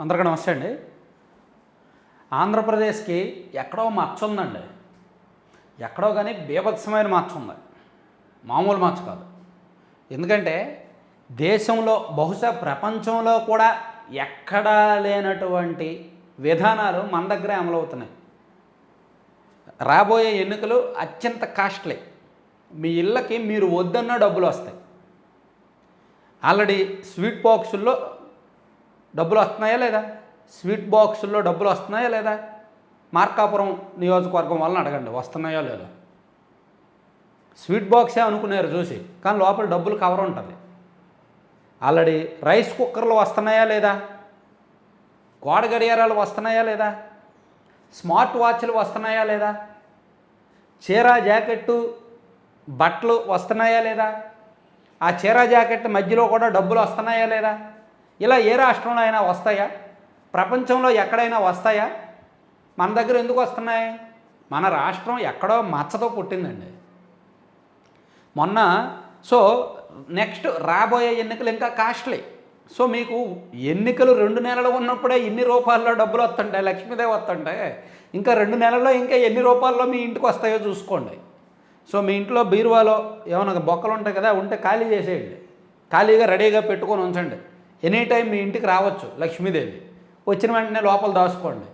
అందరికీ నమస్తే అండి. ఆంధ్రప్రదేశ్కి ఎక్కడో మచ్చ ఉందండి. ఎక్కడో కానీ బీభత్సమైన మచ్చ ఉంది. మామూలు మచ్చ కాదు. ఎందుకంటే దేశంలో బహుశా ప్రపంచంలో కూడా ఎక్కడా లేనటువంటి విధానాలు మన దగ్గరే అమలవుతున్నాయి. రాబోయే ఎన్నికలు అత్యంత కాస్ట్లీ. మీ ఇళ్ళకి మీరు వద్దన్న డబ్బులు వస్తాయి. ఆల్రెడీ స్వీట్ బాక్సుల్లో డబ్బులు వస్తున్నాయా లేదా? స్వీట్ బాక్సుల్లో డబ్బులు వస్తున్నాయా లేదా? మార్కాపురం నియోజకవర్గం వలన అడగండి వస్తున్నాయో లేదో? స్వీట్ బాక్సే అనుకున్నారు చూసి కానీ లోపల డబ్బులు కవర్ ఉంటుంది. ఆల్రెడీ రైస్ కుక్కర్లు వస్తున్నాయా లేదా? గోడ గడియారాలు వస్తున్నాయా లేదా? స్మార్ట్ వాచ్లు వస్తున్నాయా లేదా? చీర జాకెట్టు బట్టలు వస్తున్నాయా లేదా? ఆ చీర జాకెట్ మధ్యలో కూడా డబ్బులు వస్తున్నాయా లేదా? ఇలా ఏ రాష్ట్రంలో అయినా వస్తాయా? ప్రపంచంలో ఎక్కడైనా వస్తాయా? మన దగ్గర ఎందుకు వస్తున్నాయి? మన రాష్ట్రం ఎక్కడో మచ్చతో పుట్టిందండి. మొన్న సో నెక్స్ట్ రాబోయే ఎన్నికలు ఇంకా కాస్ట్లీ. సో మీకు ఎన్నికలు రెండు నెలలు ఉన్నప్పుడే ఇన్ని రూపాయల్లో డబ్బులు వస్తుంటాయి లక్ష్మీదేవి వస్తుంటాయి ఇంకా రెండు నెలల్లో ఇంకా ఎన్ని రూపాయల్లో మీ ఇంటికి వస్తాయో చూసుకోండి. సో మీ ఇంట్లో బీరువాలో ఏమైనా బొక్కలు ఉంటాయి కదా ఉంటే ఖాళీ చేసేయండి. ఖాళీగా రెడీగా పెట్టుకొని ఉంచండి. ఎనీ టైం మీ ఇంటికి రావచ్చు లక్ష్మీదేవి. వచ్చిన వెంటనే లోపల దాచుకోండి.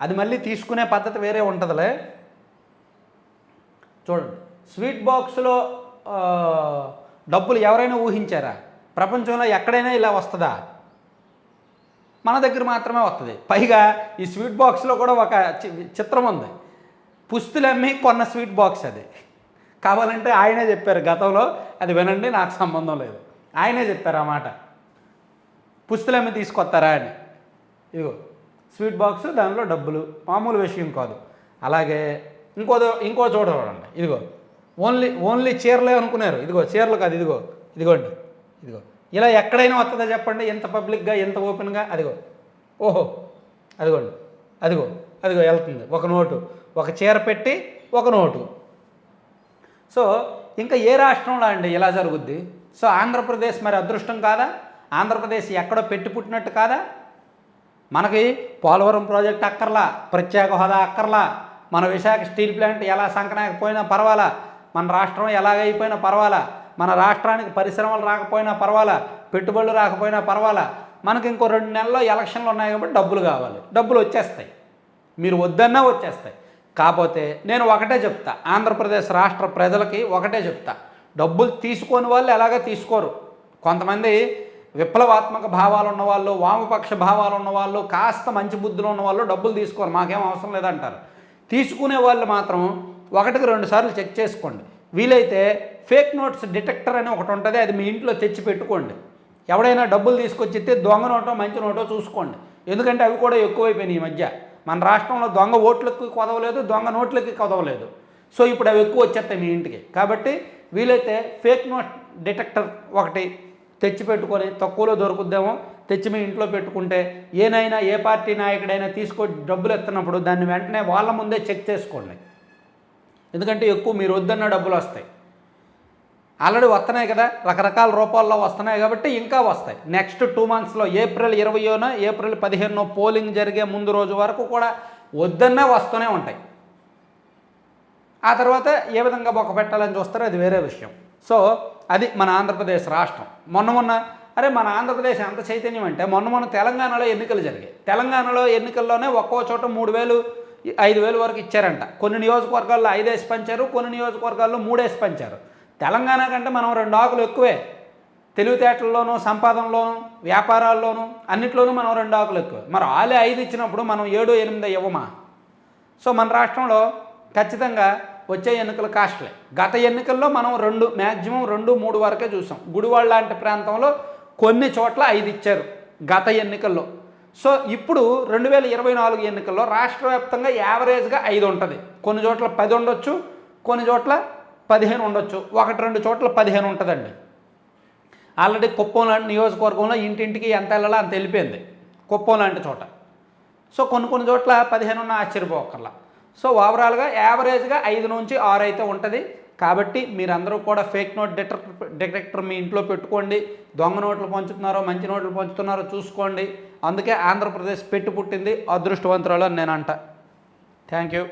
అది మళ్ళీ తీసుకునే పద్ధతి వేరే ఉంటుందిలే. చూడండి. స్వీట్ బాక్స్లో డబ్బులు ఎవరైనా ఊహించారా? ప్రపంచంలో ఎక్కడైనా ఇలా వస్తుందా? మన దగ్గర మాత్రమే వస్తుంది. పైగా ఈ స్వీట్ బాక్స్లో కూడా ఒక చి- చిత్రం ఉంది. పుస్తులు అమ్మి కొన్న స్వీట్ బాక్స్ అది. కావాలంటే ఆయనే చెప్పారు గతంలో. అది వినండి నాకు సంబంధం లేదు. ఆయనే చెప్పారు ఆ మాట. పుస్తులు ఏమైనా తీసుకొస్తారా అని. ఇదిగో స్వీట్ బాక్స్ దానిలో డబ్బులు మామూలు విషయం కాదు. అలాగే ఇంకోదో ఇంకో చోట చూడండి. ఇదిగో ఓన్లీ ఓన్లీ చీరలే అనుకున్నారు. ఇదిగో చీరలు కాదు ఇదిగో ఇదిగోండి ఇదిగో. ఇలా ఎక్కడైనా వస్తుందా చెప్పండి? ఎంత పబ్లిక్గా ఎంత ఓపెన్గా? అదిగో. ఓహో అదిగోండి అదిగో అదిగో వెళ్తుంది. ఒక నోటు ఒక చీర పెట్టి ఒక నోటు. సో ఇంకా ఏ రాష్ట్రంలో అండి ఇలా జరుగుద్ది? సో ఆంధ్రప్రదేశ్ మరి అదృష్టం కాదా? ఆంధ్రప్రదేశ్ ఎక్కడో పెట్టి పుట్టినట్టు కాదా? మనకి పోలవరం ప్రాజెక్ట్ అక్కర్లా ప్రత్యేక హోదా అక్కర్లా మన విశాఖ స్టీల్ ప్లాంట్ ఎలా సంకనాకపోయినా పర్వాలా మన రాష్ట్రం ఎలాగైపోయినా పర్వాలా మన రాష్ట్రానికి పరిశ్రమలు రాకపోయినా పర్వాలా పెట్టుబడులు రాకపోయినా పర్వాలా మనకి ఇంకో రెండు నెలల్లో ఎలక్షన్లు ఉన్నాయి కాబట్టి డబ్బులు కావాలి. డబ్బులు వచ్చేస్తాయి. మీరు వద్దన్నా వచ్చేస్తాయి. కాకపోతే నేను ఒకటే చెప్తా ఆంధ్రప్రదేశ్ రాష్ట్ర ప్రజలకి ఒకటే చెప్తా డబ్బులు తీసుకొని వాళ్ళు ఎలాగ తీసుకోరు. కొంతమంది విప్లవాత్మక భావాలు ఉన్నవాళ్ళు వామపక్ష భావాలు ఉన్నవాళ్ళు కాస్త మంచి బుద్ధులు ఉన్నవాళ్ళు డబ్బులు తీసుకోరు మాకేం అవసరం లేదంటారు. తీసుకునే వాళ్ళు మాత్రం ఒకటికి రెండు సార్లు చెక్ చేసుకోండి. వీలైతే ఫేక్ నోట్స్ డిటెక్టర్ అని ఒకటి ఉంటుంది అది మీ ఇంట్లో తెచ్చి పెట్టుకోండి. ఎవడైనా డబ్బులు తీసుకొచ్చితే దొంగ నోటో మంచి నోటో చూసుకోండి. ఎందుకంటే అవి కూడా ఎక్కువైపోయినాయి ఈ మధ్య. మన రాష్ట్రంలో దొంగ ఓట్లకి కొదవలేదు దొంగ నోట్లకి కొదవలేదు. సో ఇప్పుడు అవి ఎక్కువ వచ్చేస్తాయి మీ ఇంటికి. కాబట్టి వీలైతే ఫేక్ నోట్ డిటెక్టర్ ఒకటి తెచ్చిపెట్టుకొని తక్కువలో దొరుకుద్దేమో తెచ్చి మీ ఇంట్లో పెట్టుకుంటే ఏనైనా ఏ పార్టీ నాయకుడైనా తీసుకో డబ్బులు ఎత్తినప్పుడు దాన్ని వెంటనే వాళ్ళ ముందే చెక్ చేసుకోండి. ఎందుకంటే ఎక్కువ మీరు వద్దన్న డబ్బులు వస్తాయి. ఆల్రెడీ వస్తున్నాయి కదా రకరకాల రూపాల్లో వస్తున్నాయి కాబట్టి ఇంకా వస్తాయి. నెక్స్ట్ టూ మంత్స్లో ఏప్రిల్ ఇరవయోన ఏప్రిల్ పదిహేనో పోలింగ్ జరిగే ముందు రోజు వరకు కూడా వద్దన్నే వస్తూనే ఉంటాయి. ఆ తర్వాత ఏ విధంగా బొక్క పెట్టాలని చూస్తారో అది వేరే విషయం. సో అది మన ఆంధ్రప్రదేశ్ రాష్ట్రం. మొన్న మొన్న అరే మన ఆంధ్రప్రదేశ్ ఎంత చైతన్యం అంటే మొన్న మొన్న తెలంగాణలో ఎన్నికలు జరిగాయి. తెలంగాణలో ఎన్నికల్లోనే ఒక్కో చోట మూడు వేలు ఐదు వేలు వరకు ఇచ్చారంట. కొన్ని నియోజకవర్గాల్లో ఐదేసి పంచారు కొన్ని నియోజకవర్గాల్లో మూడేసి పంచారు. తెలంగాణ కంటే మనం రెండు ఆకులు ఎక్కువే. తెలివితేటల్లోనూ సంపాదనలోనూ వ్యాపారాల్లోనూ అన్నిట్లోనూ మనం రెండు ఆకులు ఎక్కువ. మరి ఆలే ఐదు ఇచ్చినప్పుడు మనం ఏడు ఎనిమిది ఇవ్వమా? సో మన రాష్ట్రంలో ఖచ్చితంగా వచ్చే ఎన్నికలు కాస్ట్లే. గత ఎన్నికల్లో మనం రెండు మ్యాక్సిమం రెండు మూడు వరకే చూసాం. గుడివాడ లాంటి ప్రాంతంలో కొన్ని చోట్ల ఐదు ఇచ్చారు గత ఎన్నికల్లో. సో ఇప్పుడు రెండు వేల ఇరవై నాలుగు ఎన్నికల్లో రాష్ట్ర వ్యాప్తంగా యావరేజ్గా ఐదు ఉంటుంది. కొన్ని చోట్ల పది ఉండొచ్చు కొన్ని చోట్ల పదిహేను ఉండొచ్చు. ఒకటి రెండు చోట్ల పదిహేను ఉంటుందండి. ఆల్రెడీ కుప్పం లాంటి నియోజకవర్గంలో ఇంటింటికి ఎంత వెళ్ళాలో అంత వెళ్ళిపోయింది. కుప్పం లాంటి చోట. సో కొన్ని కొన్ని చోట్ల పదిహేను ఉన్న ఆశ్చర్యపోకర్లా. సో ఓవరాల్గా యావరేజ్గా ఐదు నుంచి ఆరు అయితే ఉంటుంది. కాబట్టి మీరందరూ కూడా ఫేక్ నోట్ డిటెక్టర్ డిటెక్టర్ మీ ఇంట్లో పెట్టుకోండి. దొంగ నోట్లు పంచుతున్నారో మంచి నోట్లు పంచుతున్నారో చూసుకోండి. అందుకే ఆంధ్రప్రదేశ్ పెట్టి పుట్టింది అదృష్టవంతురాలు అని నేను అంట థ్యాంక్ యూ.